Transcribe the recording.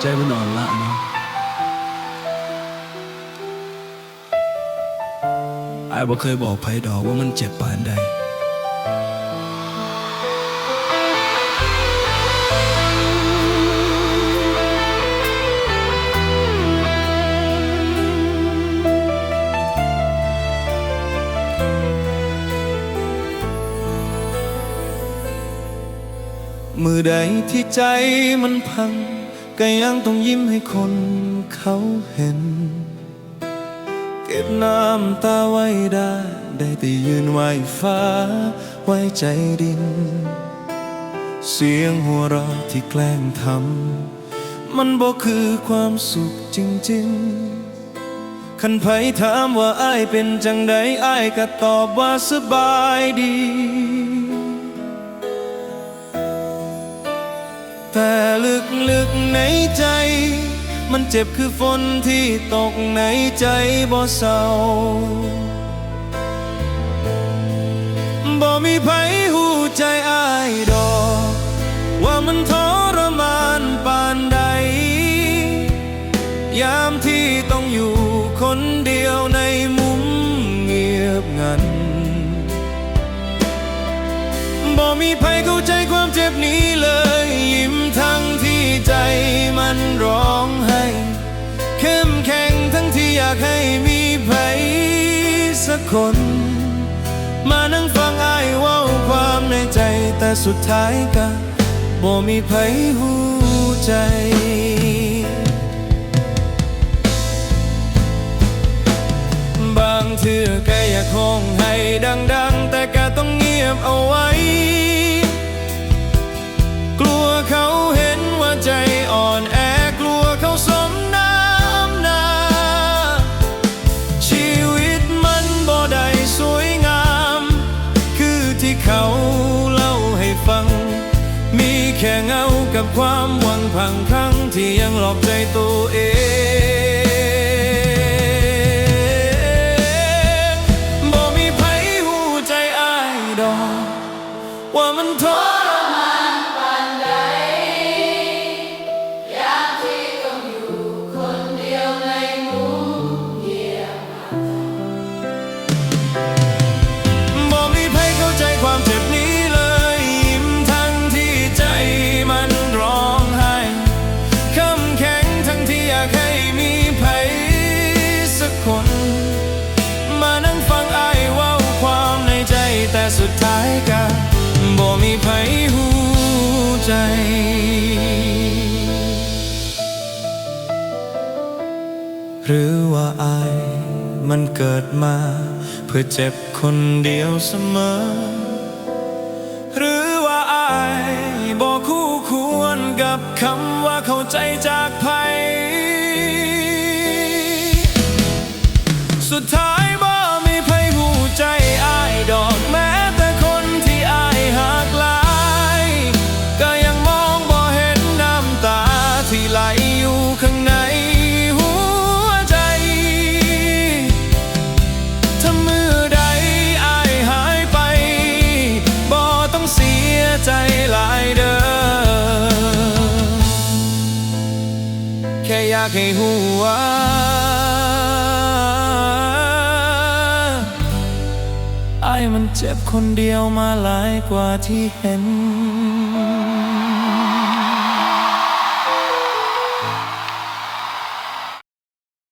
ใจมันอ่อนละเนาะไอ้บ่เคยบอกไผดอกว่ามันเจ็บปานใด มือใดที่ใจมันพัง ก็ยังต้องยิ้มให้คนเขาเห็น เก็บน้ำตาไว้ได้ ได้แต่ยืนไหวฟ้า ไว้ใจดิน เสียงหัวเราะที่แกล้งทำมันบอกคือความสุขจริง ๆ คันไผถามว่าอ้ายเป็นจังใดอ้ายก็ตอบว่าสบายดี ลึกๆในใจ มันเจ็บคือฝนที่ตกในใจบ่เศร้าบ่มีไผหูใจอ้ายดอก ว่ามันทรมานปานใด ยามที่ต้องอยู่คนเดียวในมุมเงียบงันบ่มีใครเข้าใจความเจ็บนี้เลย คน มานั่งฟังอ้ายว้าความในใจแต่สุดท้ายก็บ่มีใครหูใจบางเทื่อแกอยากห้องให้ดัง ๆ แต่แกต้องเงียบเอาไว้ กลัวเขาเห็นว่าใจอ่อน เขาเล่าให้ฟัง มีแค่เงากับความหวังพังครั้งที่ยังหลอกใจตัวเองบ่มีไผหูใจอ้ดอกว่ามันทรายก็บ่มีใครหูใจหรือว่าอายมันเกิดมา เพื่อเจ็บคนเดียวเสมอ หรือว่าอายบอกคู่ควรกับคำว่าเข้าใจจากภัย สุดท้ายากให้หัวไอ้มันเจ็บคนเดียวมาหลายกว่าที่เห็น